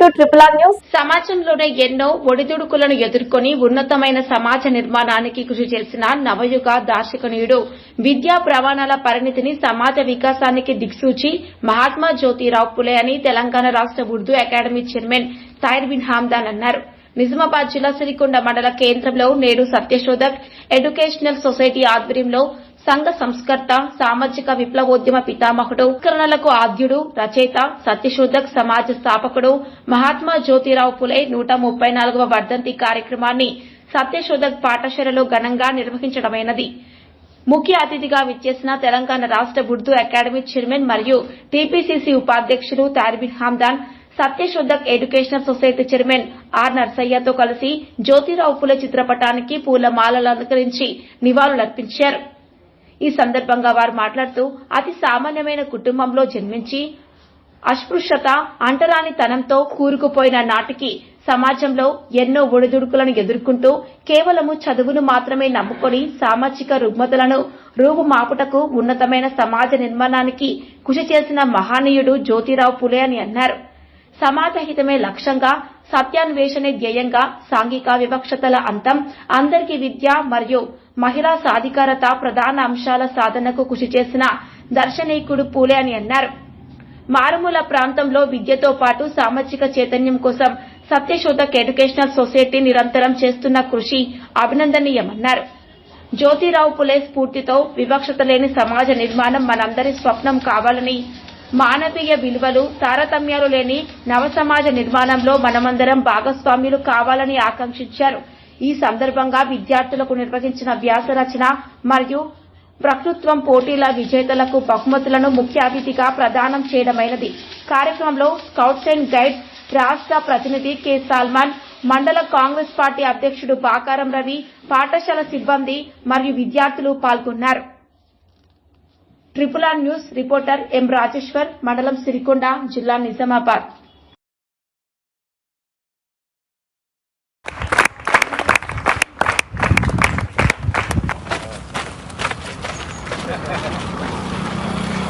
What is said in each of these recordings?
To triple R news. సమాజంలోనే ఎన్నో ఒడిదుడుకులను ఎదుర్కొని ఉన్నతమైన సమాజ నిర్మాణానికి కృషి చేసిన నవయుగ దార్శకనీయుడు విద్యా ప్రమాణాల పరిణితిని సమాజ వికాసానికి దిక్సూచి మహాత్మా జ్యోతిరావు పులే అని తెలంగాణ రాష్ట ఉర్దూ అకాడమీ చైర్మన్ తైర్ బిన్ హామ్దాన్ అన్నారు. నిజామాబాద్ జిల్లా సిరికొండ మండల కేంద్రంలో నేడు సత్యశోధక్ ఎడ్యుకేషనల్ సొసైటీ ఆధ్వర్యంలో సంఘ సంస్కర్త సామాజిక విప్లవోద్యమ పితామహుడు కరణలకు ఆద్యుడు రచయిత సత్యశోధక్ సమాజ స్థాపకుడు మహాత్మా జ్యోతిరావు పులే నూట ముప్పై నాలుగవ వర్ధంతి కార్యక్రమాన్ని సత్యశోధక్ పాఠశాలలో ఘనంగా నిర్వహించడమైనది. ముఖ్య అతిథిగా విచ్చేసిన తెలంగాణ రాష్ట ఉర్దూ అకాడమీ చైర్మన్ మరియు టీపీసీసీ ఉపాధ్యక్షులు Tahir bin Hamdan Satyashodhak educational society chairman R నర్సయ్యతో కలిసి జ్యోతిరావు పులే చిత్రపటానికి పూలమాలలు అలంకరించి నివాళులర్పించారు. ఈ సందర్భంగా వారు మాట్లాడుతూ అతి సామాన్యమైన కుటుంబంలో జన్మించి అస్పృశ్యత అంటరానితనంతో కూరుకుపోయిన నాటికి సమాజంలో ఎన్నో ఒడిదుడుకులను ఎదుర్కొంటూ కేవలము చదువును మాత్రమే నమ్ముకొని సామాజిక రుగ్మతలను రూపుమాపుటకు ఉన్నతమైన సమాజ నిర్మాణానికి కృషి చేసిన మహానీయుడు జ్యోతిరావు పులే అని అన్నారు. సమాజహితమే లక్ష్యంగా సత్యాన్వేషణే ధ్యేయంగా సాంఘిక వివక్షతల అంతం అందరికీ విద్య మరియు మహిళా సాధికారత ప్రధాన అంశాల సాధనకు కృషి చేసిన దర్శనీకుడు పూలే అని అన్నారు. మారుమూల ప్రాంతంలో విద్యతో పాటు సామాజిక చైతన్యం కోసం సత్యశోధక్ ఎడ్యుకేషనల్ సొసైటీ నిరంతరం చేస్తున్న కృషి అభినందనీయమన్నారు. జ్యోతిరావు పులే స్ఫూర్తితో వివక్షత లేని సమాజ నిర్మాణం మనందరి స్వప్నం కావాలని మానవీయ విలువలు తారతమ్యాలు లేని నవ సమాజ నిర్మాణంలో మనమందరం భాగస్వామ్యులు కావాలని ఆకాంక్షించారు. ఈ సందర్భంగా విద్యార్థులకు నిర్వహించిన వ్యాస రచన మరియు ప్రకృత్వం పోటీల విజేతలకు బహుమతులను ముఖ్య అతిథిగా ప్రదానం చేయడమైనది. కార్యక్రమంలో స్కౌట్స్ అండ్ గైడ్స్ రాష్ట్ర ప్రతినిధి కె. సల్మాన్ మండల కాంగ్రెస్ పార్టీ అధ్యక్షుడు బాకారం రవి పాఠశాల సిబ్బంది మరియు విద్యార్థులు పాల్గొన్నారు. Triple R news reporter M. Rajeshwar మండలం సిరికొండ జిల్లా నిజామాబాద్.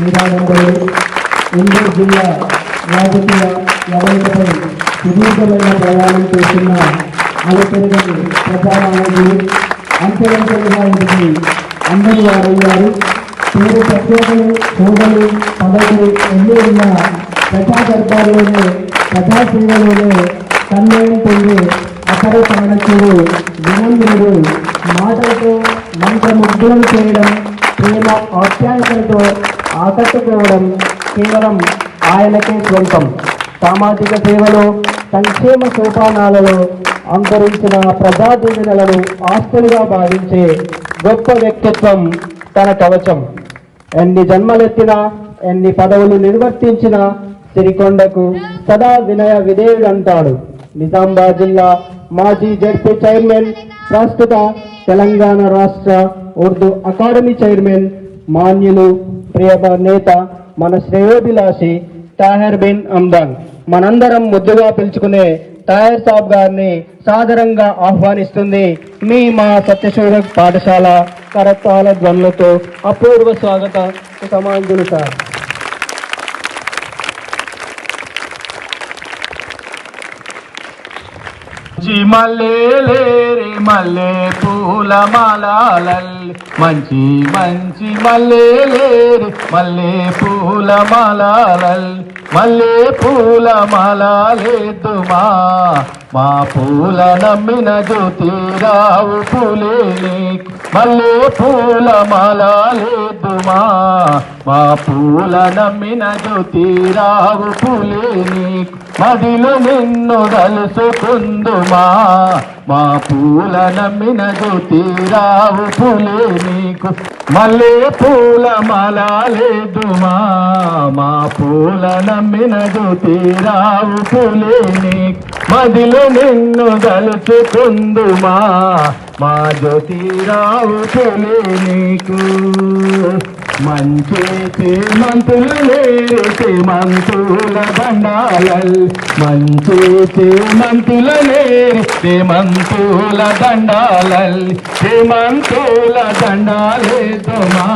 నిరాడంలో ఇందూరు జిల్లా రాజకీయ వ్యవస్థపై సుదీర్ఘమైన ప్రయాణం చేస్తున్న అలపెరగని ప్రధానమంత్రి అంచెలంచెలుగా ఉంటుంది అందరూ వారయ్యారు. పేరు ప్రత్యేకలు సోదరులు పదవులు ఎన్నో ఉన్న ప్రజా దర్బార్లోనే ప్రజాసేవలోనే తన్మయం పొంది అపర చాణక్యుడు వినందుడు మాటలతో మంత్ర మంత్రముగ్ధులను చేయడం ప్రేమ ఆప్యాయతలతో ఆకట్టుకోవడం కేవలం ఆయనకే సొంతం సామాజిక సేవలో సంక్షేమ సోపానాలలో అంతరించిన ప్రజా దీవెనలను ఆస్తులుగా భావించే గొప్ప వ్యక్తిత్వం తన కవచం. ఎన్ని జన్మలెత్తినా ఎన్ని పదవులు నిర్వర్తించినా సిరికొండకు సదా వినయ విధేయుడంటాడు. నిజామాబాద్ జిల్లా మాజీ జడ్పీ చైర్మన్ ప్రస్తుత తెలంగాణ రాష్ట్ర ఉర్దూ అకాడమీ చైర్మన్ మాన్యులు ప్రియమ నేత మన శ్రేయోభిలాషి తాహర్ బిన్ అమ్దాన్. మనందరం ముద్దుగా పిలుచుకునే తాయర్ సాబ్ గారిని సాదరంగా ఆహ్వానిస్తుంది మీ మా సత్యశోధక్ పాఠశాల కరతాల ధ్వనులతో అపూర్వ స్వాగత సమాంజులు సార్. మళ్ళీ మల్లె పూల మాలల్ మంచి మంచి మల్లెలే రే మల్లె పూల మాలల్ మల్లె పూల మాలేతుమా మా పూల నమ్మిన జ్యోతిరావు పూలే నీకు మల్లె పూల మాలేతుమా మా పూల నమ్మిన జ్యోతిరావు పూలే మదిలో నిన్ను కలుసుకుందుమా. మా పూల నమ్మిన జ్యోతిరావు పులే నీకు. మళ్ళీ పూల మలాలేదుమా మా పూల నమ్మిన జ్యోతిరావు పులే నీకు. మదిలో నిన్ను తలుచుకుందుమా మా జ్యోతిరావు పులే నీకు. మంచి మంతులు లేరి మంతుల దండాలల్. మంచి మంతుల లేరి మంతుల దండాలల్. మంతుల దండాలేదమా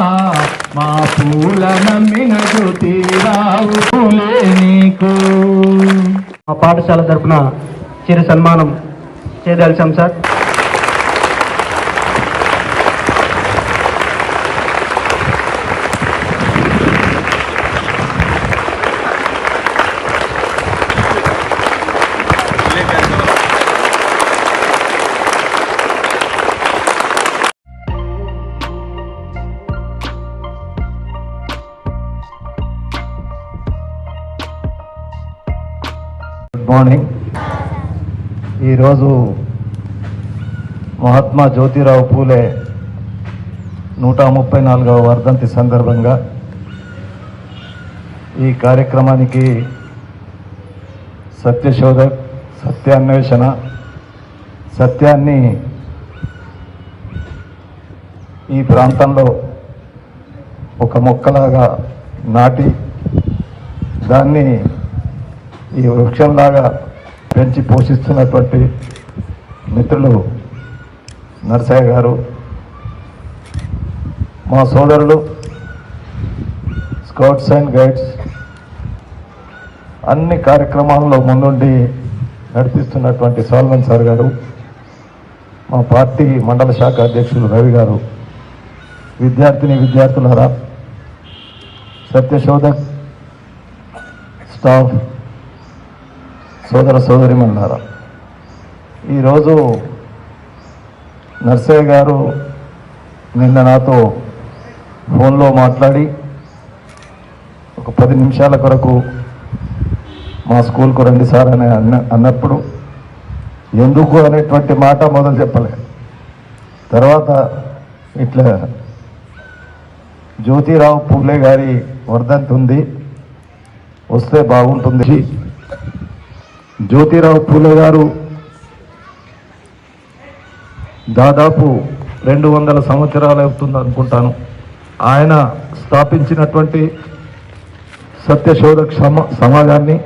మా పూల నమ్మిన జ్యోతిరావు నీకు. మా పాఠశాల తరఫున చిరు సన్మానం చేయదలిసాం సార్. గుడ్ మార్నింగ్ ఈరోజు మహాత్మా జ్యోతిరావు పూలే నూట ముప్పై నాలుగవ వర్ధంతి సందర్భంగా ఈ కార్యక్రమానికి సత్యశోధక్ సత్యాన్వేషణ సత్యాన్ని ఈ ప్రాంతంలో ఒక మొక్కలాగా నాటి దాన్ని ఈ వృక్షంలాగా పెంచి పోషిస్తున్నటువంటి మిత్రులు నరసయ్య గారు మా సోదరులు స్కౌట్స్ అండ్ గైడ్స్ అన్ని కార్యక్రమాల్లో ముందుండి నడిపిస్తున్నటువంటి సోల్మన్ సార్ గారు మా పార్టీ మండల శాఖ అధ్యక్షులు రవి గారు విద్యార్థిని విద్యార్థులారా సత్యశోధక్ స్టాఫ్ సోదర సోదరిమన్నారా ఈరోజు నర్సయ్య గారు నిన్న నాతో ఫోన్లో మాట్లాడి ఒక పది నిమిషాల కొరకు మా స్కూల్కు రండి సార్ అని అన్న అన్నప్పుడు ఎందుకు అనేటువంటి మాట మొదలు చెప్పలే. తర్వాత ఇట్లా జ్యోతిరావు పూలే గారి వర్ధంతి ఉంది వస్తే బాగుంటుంది. జ్యోతిరావు పూలే గారు దాదాపు రెండు వందల సంవత్సరాలు అవుతుంది అనుకుంటాను. ఆయన స్థాపించినటువంటి సత్యశోధ సమ సమాజాన్ని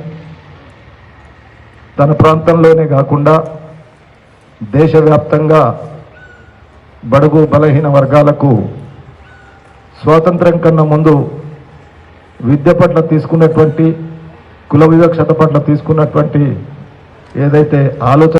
తన ప్రాంతంలోనే కాకుండా దేశవ్యాప్తంగా బడుగు బలహీన వర్గాలకు స్వాతంత్రం కన్నా ముందు విద్య పట్ల తీసుకున్నటువంటి కుల వివక్షత పట్ల తీసుకున్నటువంటి ఏదైతే ఆలోచన